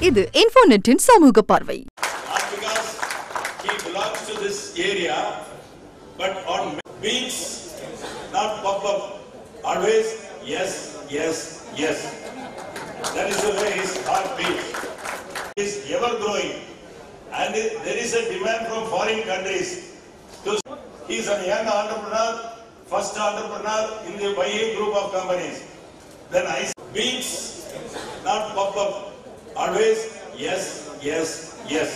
இது இன்ஃபோநெட்டின் சமூக பார்வை not because he belongs to this area, but on beats, not pop up. Always yes, yes, yes. That is the way his heart beats. He is ever growing, and it- there is a demand from foreign countries. To, he is a young entrepreneur, first entrepreneur in the YA group of companies. Then I beats, not pop up. Always yes, yes, yes.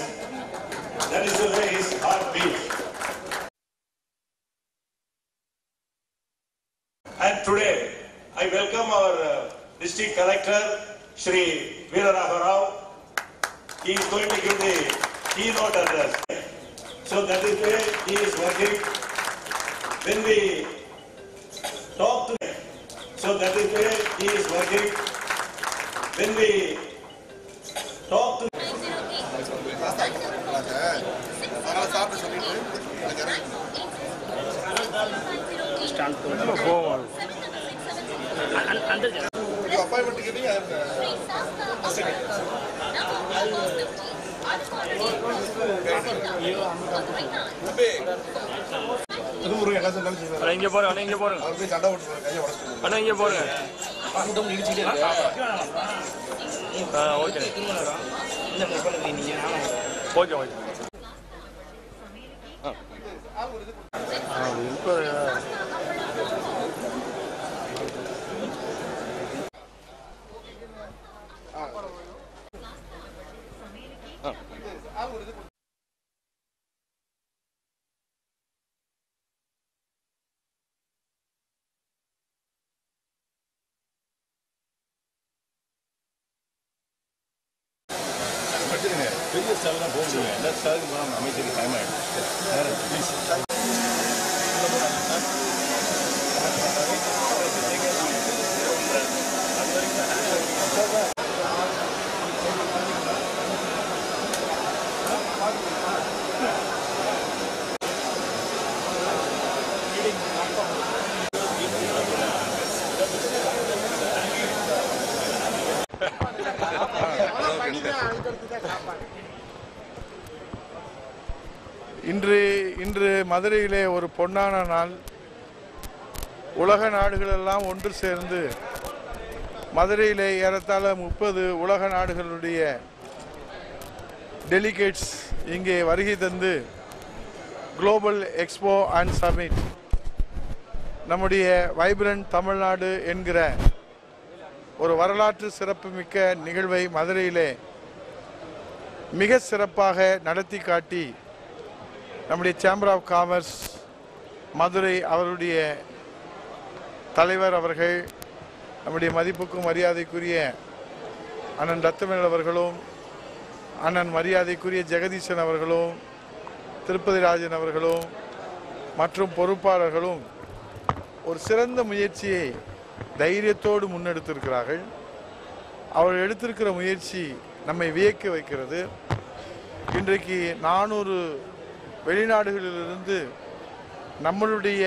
That is the way his heart beats. And today, I welcome our uh, district collector, Shri Veeraragha Rao. He is going to give the keynote address. So that is where he is working. When we talk to him, so that is where he is working. When we talk. to appointment கேட்டீங்க சொன்னாலும் செய்வார் அண்ணா இங்க போறேன். இங்க போறேன். அண்ணா இங்க போறேன் ஆ okay. Okay okay. பெரிய ஸ்டால்லாம் போக முடியும் எல்லா ஸ்டாலுக்கும் போனால் அமைச்சருக்கு டைம் ஆகிடும் ப்ளீஸ் இன்று இன்று மதுரையிலே ஒரு பொன்னான நாள். உலக நாடுகளெல்லாம் ஒன்று சேர்ந்து மதுரையிலே ஏறத்தாழ முப்பது உலக நாடுகளுடைய டெலிகேட்ஸ் இங்கே வருகை தந்து குளோபல் எக்ஸ்போ அண்ட் சமிட் நம்முடைய வைப்ரண்ட் தமிழ்நாடு என்கிற ஒரு வரலாற்று சிறப்புமிக்க நிகழ்வை மதுரையிலே மிக சிறப்பாக நடத்தி காட்டி நம்முடைய சேம்பர் ஆஃப் காமர்ஸ் மதுரை அவருடைய தலைவர் அவர்கள் நம்முடைய மதிப்புக்கும் மரியாதைக்குரிய அண்ணன் ரத்தமேல் அவர்களும் அண்ணன் மரியாதைக்குரிய ஜெகதீசன் அவர்களும் திருப்பதி ராஜன் அவர்களும் மற்றும் பொறுப்பாளர்களும் ஒரு சிறந்த முயற்சியை தைரியத்தோடு முன்னெடுத்திருக்கிறார்கள். அவர்கள் எடுத்திருக்கிற முயற்சி நம்மை வியக்க வைக்கிறது. இன்றைக்கு நானூறு வெளிநாடுகளிலிருந்து நம்மளுடைய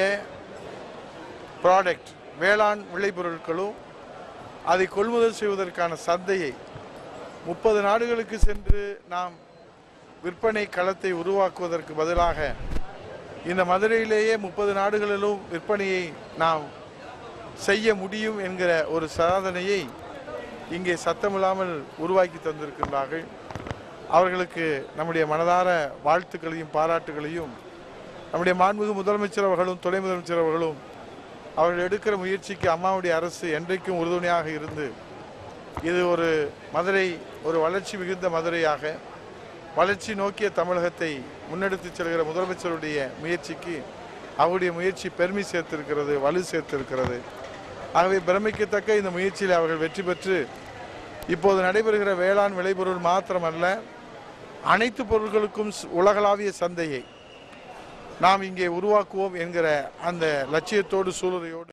ப்ராடக்ட் வேளாண் விளைபொருட்களும் அதை கொள்முதல் செய்வதற்கான சந்தையை முப்பது நாடுகளுக்கு சென்று நாம் விற்பனை களத்தை உருவாக்குவதற்கு பதிலாக இந்த மதுரையிலேயே முப்பது நாடுகளிலும் விற்பனையை நாம் செய்ய முடியும் என்கிற ஒரு சாதனையை இங்கே சத்தமில்லாமல் உருவாக்கி தந்திருக்கின்றார்கள். அவர்களுக்கு நம்முடைய மனதார வாழ்த்துக்களையும் பாராட்டுகளையும் நம்முடைய மாண்புமிகு முதலமைச்சர் அவர்களும் துணை முதலமைச்சர் அவர்களும் அவர்கள் எடுக்கிற முயற்சிக்கு அம்மாவுடைய அரசு என்றைக்கும் உறுதுணையாக இருந்து இது ஒரு மதுரை ஒரு வளர்ச்சி மிகுந்த மதுரையாக வளர்ச்சி நோக்கிய தமிழகத்தை முன்னெடுத்துச் செல்கிற முதலமைச்சருடைய முயற்சிக்கு அவருடைய முயற்சி பெருமை சேர்த்திருக்கிறது வலு சேர்த்திருக்கிறது. ஆகவே பிரமிக்கத்தக்க இந்த முயற்சியில் அவர்கள் வெற்றி பெற்று இப்போது நடைபெறுகிற வேளாண் விளைபொருள் மாத்திரமல்ல அனைத்து பொருட்களுக்கும் உலகளாவிய சந்தையை நாம் இங்கே உருவாக்குவோம் என்கிற அந்த லட்சியத்தோடு சூழலையோடு